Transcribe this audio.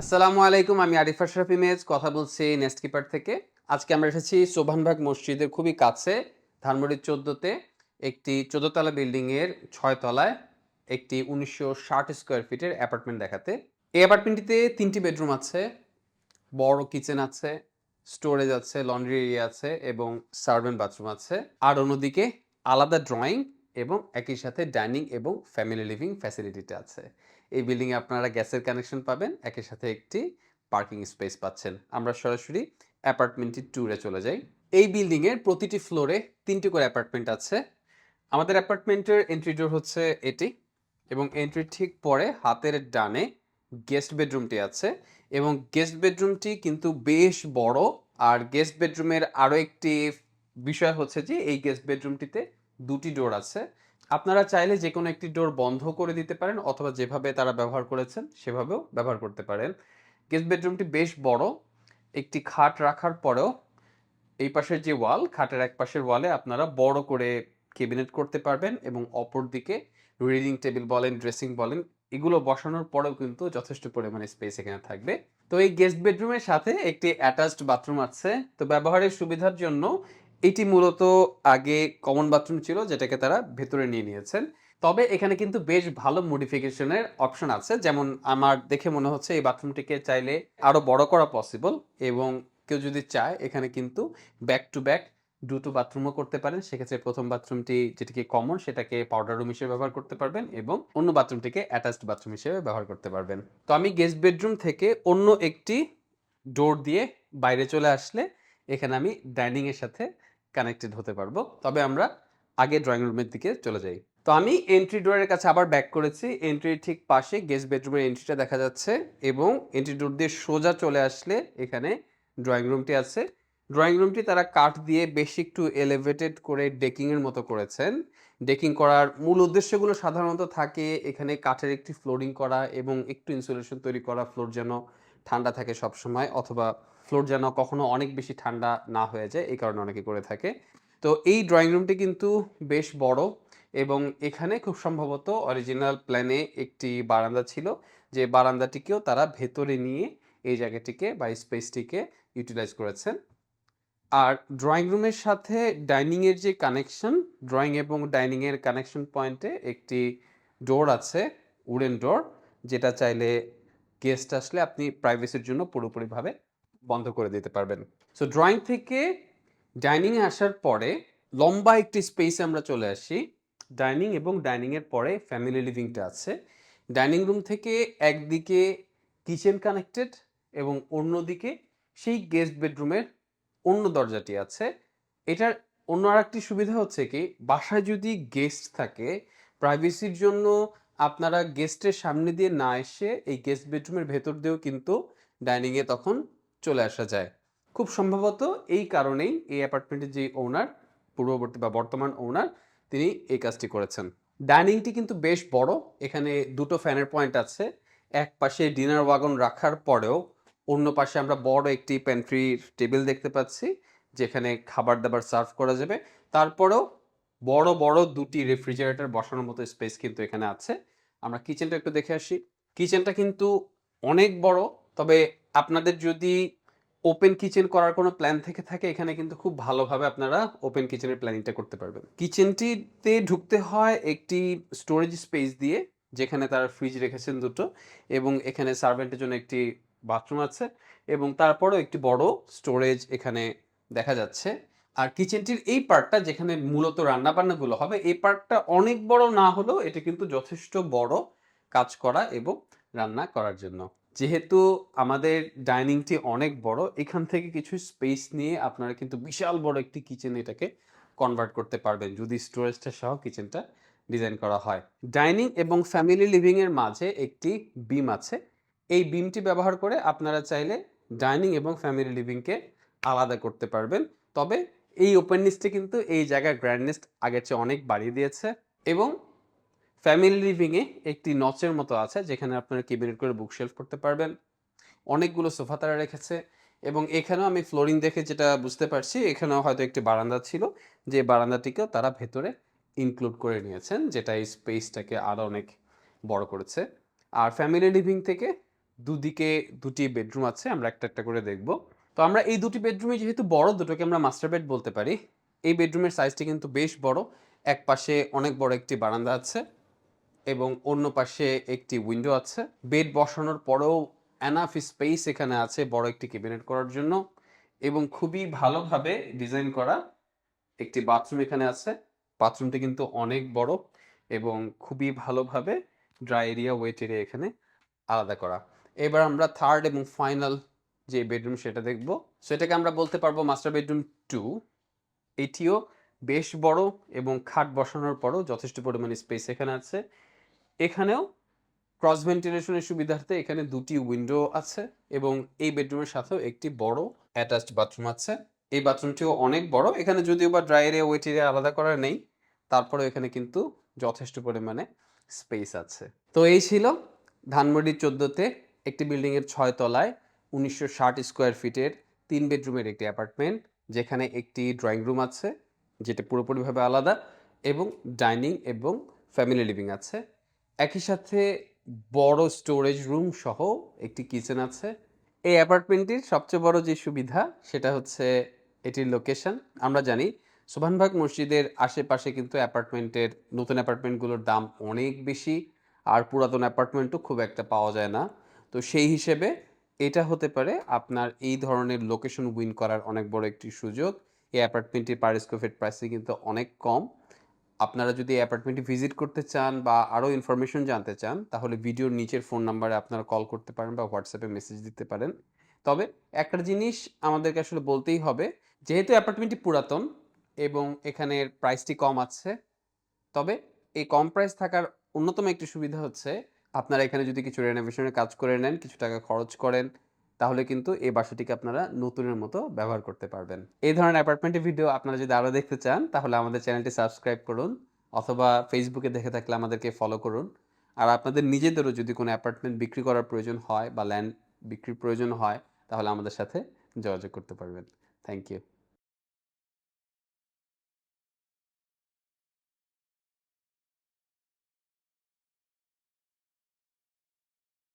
আসসালামু আলাইকুম, আমি আরিফ আশরাফ ইমেজ কথা বলছি নেস্ট কিপার থেকে। আজকে আমরা এসেছি সোভানবাগ মসজিদের খুবই কাছে, ধানমন্ডির চোদ্দোতে, একটি চোদ্দতলা বিল্ডিংয়ের তলায়, একটি উনিশশো ষাট স্কোয়ার ফিটের অ্যাপার্টমেন্ট দেখাতে। এই অ্যাপার্টমেন্টটিতে তিনটি বেডরুম আছে, বড় কিচেন আছে স্টোরেজ আছে লন্ড্রি এরিয়া আছে এবং সার্ভেন্ট বাথরুম আছে। আর অন্যদিকে আলাদা ড্রয়িং এবং একই সাথে ডাইনিং এবং ফ্যামিলি লিভিং ফ্যাসিলিটিটা আছে। এই বিল্ডিংয়ে আপনারা গ্যাসের কানেকশন পাবেন একই সাথে একটি পার্কিং স্পেস পাচ্ছেন। আমরা সরাসরি অ্যাপার্টমেন্টটি ট্যুরে চলে যাই। এই বিল্ডিংয়ের প্রতিটি ফ্লোরে তিনটি করে অ্যাপার্টমেন্ট আছে। আমাদের অ্যাপার্টমেন্টের এন্ট্রি ডোর হচ্ছে এটি এবং এন্ট্রি ঠিক পরে হাতের ডানে গেস্ট বেডরুমটি আছে এবং গেস্ট বেডরুমটি কিন্তু বেশ বড় আর গেস্ট বেডরুমের আরও একটি বিষয় হচ্ছে যে এই গেস্ট বেডরুমটিতে দুটি ডোর আছে। আপনারা চাইলে যে কোনো একটি ডোর বন্ধ করে দিতে পারেন অথবা যেভাবে তারা ব্যবহার করেছেন সেভাবেও ব্যবহার করতে পারেন। গেস্ট বেডরুমটি বেশ বড়, একটি খাট রাখার পরেও এই পাশের যে ওয়াল খাটের এক পাশের ওয়ালে আপনারা বড় করে কেবিনেট করতে পারবেন এবং অপর দিকে রিডিং টেবিল বলেন ড্রেসিং বলেন, এগুলো বসানোর পরেও কিন্তু যথেষ্ট পরিমাণে স্পেস এখানে থাকবে। তো এই গেস্ট বেডরুমের সাথে একটি অ্যাটাচড বাথরুম আছে। তো ব্যবহারের সুবিধার জন্য এটি মূলত আগে কমন বাথরুম ছিল, যেটাকে তারা ভেতরে নিয়ে নিয়েছেন। তবে এখানে কিন্তু বেশ ভালো মডিফিকেশনের অপশন আছে। যেমন আমার দেখে মনে হচ্ছে এই বাথরুমটিকে চাইলে আরও বড় করা পসিবল এবং কেউ যদি চায়, এখানে কিন্তু ব্যাক টু ব্যাক দুটো বাথরুমও করতে পারেন। সেক্ষেত্রে প্রথম বাথরুমটি যেটিকে কমন সেটাকে পাউডার রুম হিসেবে ব্যবহার করতে পারবেন এবং অন্য বাথরুমটিকে অ্যাটাচড বাথরুম হিসেবে ব্যবহার করতে পারবেন। তো আমি গেস্ট বেডরুম থেকে অন্য একটি ডোর দিয়ে বাইরে চলে আসলে এখানে আমি ডাইনিং এর সাথে কানেক্টেড হতে পারব। তবে আমরা আগে ড্রয়িং রুমের দিকে চলে যাই। তো আমি এন্ট্রি ডোরের কাছে আবার ব্যাক করেছি। এন্ট্রির ঠিক পাশে গেস্ট বেডরুমের এন্ট্রিটা দেখা যাচ্ছে এবং এন্ট্রি ডোর দিয়ে সোজা চলে আসলে এখানে ড্রয়িং রুমটি আছে। ড্রয়িং রুমটি তারা কাঠ দিয়ে বেশ একটু এলিভেটেড করে ডেকিংয়ের মতো করেছেন। ডেকিং করার মূল উদ্দেশ্যগুলো সাধারণত থাকে এখানে কাঠের একটি ফ্লোরিং করা এবং একটু ইনসুলেশন তৈরি করা ফ্লোর যেন ঠান্ডা থাকে সব সময় অথবা ফ্লোর যেন কখনো অনেক বেশি ঠান্ডা না হয়ে যায়, এই কারণে অনেকে করে থাকে। তো এই ড্রয়িং রুমটি কিন্তু বেশ বড় এবং এখানে খুব সম্ভবত অরিজিনাল প্ল্যানে একটি বারান্দা ছিল, যে বারান্দাটিকেও তারা ভেতরে নিয়ে এই জায়গাটিকে বা স্পেসটিকে ইউটিলাইজ করেছেন। আর ড্রয়িং রুমের সাথে ডাইনিং এর যে কানেকশন ড্রয়িং এবং ডাইনিং এর কানেকশন পয়েন্টে একটি ডোর আছে উডেন ডোর যেটা চাইলে গেস্ট আসলে আপনি প্রাইভেসির জন্য পুরোপুরিভাবে বন্ধ করে দিতে পারবেন। সো ড্রয়িং থেকে ডাইনিং আসার পরে লম্বা একটি স্পেসে আমরা চলে আসি। ডাইনিং এবং ডাইনিং এর পরে ফ্যামিলি লিভিংটা আছে। ডাইনিং রুম থেকে একদিকে কিচেন কানেক্টেড এবং অন্যদিকে সেই গেস্ট বেডরুমের অন্য দরজাটি আছে। এটার অন্য আরেকটি সুবিধা হচ্ছে কি, বাসায় যদি গেস্ট থাকে প্রাইভেসির জন্য আপনারা গেস্টের সামনে দিয়ে না এসে এই গেস্ট বেডরুমের ভেতর দিয়েও কিন্তু ডাইনিংয়ে তখন চলে আসা যায়। খুব সম্ভবত এই কারণেই এই অ্যাপার্টমেন্টের যে ওনার পূর্ববর্তী বা বর্তমান ওনার তিনি এই কাজটি করেছেন। ডাইনিংটি কিন্তু বেশ বড়, এখানে দুটো ফ্যানের পয়েন্ট আছে। এক পাশে ডিনার ওয়াগন রাখার পরেও অন্য পাশে আমরা বড় একটি প্যান্ট্রির টেবিল দেখতে পাচ্ছি, যেখানে খাবার দাবার সার্ভ করা যাবে। তারপরেও বড় বড় দুটি রেফ্রিজারেটর বসানোর মতো স্পেস কিন্তু এখানে আছে। আমরা কিচেনটা একটু দেখে আসি। কিচেনটা কিন্তু অনেক বড়, তবে আপনাদের যদি ওপেন কিচেন করার কোনো প্ল্যান থেকে থাকে, এখানে কিন্তু খুব ভালোভাবে আপনারা ওপেন কিচেনের প্ল্যানিংটা করতে পারবেন। কিচেনটিতে ঢুকতে হয় একটি স্টোরেজ স্পেস দিয়ে, যেখানে তারা ফ্রিজ রেখেছেন দুটো, এবং এখানে সার্ভেন্টের জন্য একটি বাথরুম আছে, এবং তারপরেও একটি বড় স্টোরেজ এখানে দেখা যাচ্ছে। আর কিচেনটির এই পার্টটা যেখানে মূলত রান্না বান্নাগুলো হবে, এই পার্টটা অনেক বড় না হলেও এটা কিন্তু যথেষ্ট বড় কাজ করা এবং রান্না করার জন্য। যেহেতু আমাদের ডাইনিংটি অনেক বড়, এখান থেকে কিছু স্পেস নিয়ে আপনারা কিন্তু বিশাল বড় একটি কিচেন এটাকে কনভার্ট করতে পারবেন, যদি স্টোরেজটা সহ কিচেনটা ডিজাইন করা হয়। ডাইনিং এবং ফ্যামিলি লিভিং এর মাঝে একটি বিম আছে। এই বিমটি ব্যবহার করে আপনারা চাইলে ডাইনিং এবং ফ্যামিলি লিভিংকে আলাদা করতে পারবেন। তবে এই ওপেননেসটি কিন্তু এই জায়গার গ্র্যান্ডনেস আগের চেয়ে অনেক বাড়িয়ে দিয়েছে এবং ফ্যামিলি লিভিংয়ে একটি নচের মতো আছে, যেখানে আপনারা কেবিনেট করে বুকশেলফ করতে পারবেন। অনেকগুলো সোফা তারা রেখেছে এবং এখানেও আমি ফ্লোরিং দেখে যেটা বুঝতে পারছি, এখানেও হয়তো একটি বারান্দা ছিল, যে বারান্দাটিকেও তারা ভেতরে ইনক্লুড করে নিয়েছেন, যেটা এই স্পেসটাকে আরও অনেক বড় করেছে। আর ফ্যামিলি লিভিং থেকে দুদিকে দুটি বেডরুম আছে, আমরা একটা একটা করে দেখব। তো আমরা এই দুটি বেডরুমে যেহেতু বড়, দুটোকে আমরা মাস্টার বেড বলতে পারি। এই বেডরুমের সাইজটি কিন্তু বেশ বড় এক পাশে অনেক বড় একটি বারান্দা আছে। এবং অন্য পাশে একটি উইন্ডো আছে। বেড বসানোর পরেও অ্যানাফ স্পেস এখানে আছে বড় একটি ক্যাবিনেট করার জন্য এবং খুবই ভালোভাবে ডিজাইন করা একটি বাথরুম এখানে আছে। বাথরুমটি কিন্তু অনেক বড় এবং খুবই ভালোভাবে ড্রাই এরিয়া ওয়েট এরিয়া এখানে আলাদা করা। এবার আমরা থার্ড এবং ফাইনাল যে বেডরুম সেটা দেখব। সেটাকে আমরা বলতে পারব মাস্টার বেডরুম টু এটিও বেশ বড় এবং খাট বসানোর পরও যথেষ্ট পরিমাণে স্পেস এখানে আছে। এখানেও ক্রস ভেন্টিলেশনের সুবিধার্থে এখানে দুটি উইন্ডো আছে এবং এই বেডরুমের সাথেও একটি বড় অ্যাটাচড বাথরুম আছে। এই বাথরুমটিও অনেক বড়। এখানে যদিও বা ড্রাই এরিয়া ওয়েট এরিয়া আলাদা করা নেই, তারপরেও এখানে কিন্তু যথেষ্ট পরিমাণে স্পেস আছে। তো এই ছিল ধানমন্ডি চোদ্দোতে একটি বিল্ডিংয়ের ছয় তলায় উনিশশো ষাট স্কোয়ার ফিটের তিন বেডরুমের একটি অ্যাপার্টমেন্ট যেখানে একটি ড্রয়িং রুম আছে, যেটা পুরোপুরিভাবে আলাদা এবং ডাইনিং এবং ফ্যামিলি লিভিং আছে। একই সাথে বড় স্টোরেজ রুম সহ একটি কিচেন আছে। এই অ্যাপার্টমেন্টটির সবচেয়ে বড় যে সুবিধা, সেটা হচ্ছে এটির লোকেশন আমরা জানি সুভানবাগ মসজিদের আশেপাশে কিন্তু অ্যাপার্টমেন্টের নতুন অ্যাপার্টমেন্টগুলোর দাম অনেক বেশি, আর পুরাতন অ্যাপার্টমেন্টও খুব একটা পাওয়া যায় না। তো সেই হিসেবে এটা হতে পারে আপনার এই ধরনের লোকেশন উইন করার অনেক বড় একটি সুযোগ। এই অ্যাপার্টমেন্টটির পার স্কোয়ার ফিট প্রাইসে কিন্তু অনেক কম। আপনারা যদি এই অ্যাপার্টমেন্টটি ভিজিট করতে চান বা আরও ইনফরমেশন জানতে চান, তাহলে ভিডিওর নিচের ফোন নাম্বারে আপনারা কল করতে পারেন বা হোয়াটসঅ্যাপে মেসেজ দিতে পারেন। তবে একটা জিনিস আমাদেরকে আসলে বলতেই হবে, যেহেতু অ্যাপার্টমেন্টটি পুরাতন এবং এখানের প্রাইসটি কম আছে, তবে এই কম প্রাইস থাকার অন্যতম একটি সুবিধা হচ্ছে, আপনারা এখানে যদি কিছু রেনোভেশনের কাজ করে নেন, কিছু টাকা খরচ করেন তাহলে কিন্তু এই বাসাটিকে আপনারা নতুনের মতো ব্যবহার করতে পারবেন। এই ধরনের অ্যাপার্টমেন্টের ভিডিও আপনারা যদি আরও দেখতে চান, তাহলে আমাদের চ্যানেলটি সাবস্ক্রাইব করুন অথবা ফেসবুকে দেখে থাকলে আমাদেরকে ফলো করুন। আর আপনাদের নিজেদেরও যদি কোনো অ্যাপার্টমেন্ট বিক্রি করার প্রয়োজন হয় বা ল্যান্ড বিক্রির প্রয়োজন হয়, তাহলে আমাদের সাথে যোগাযোগ করতে পারবেন। Thank you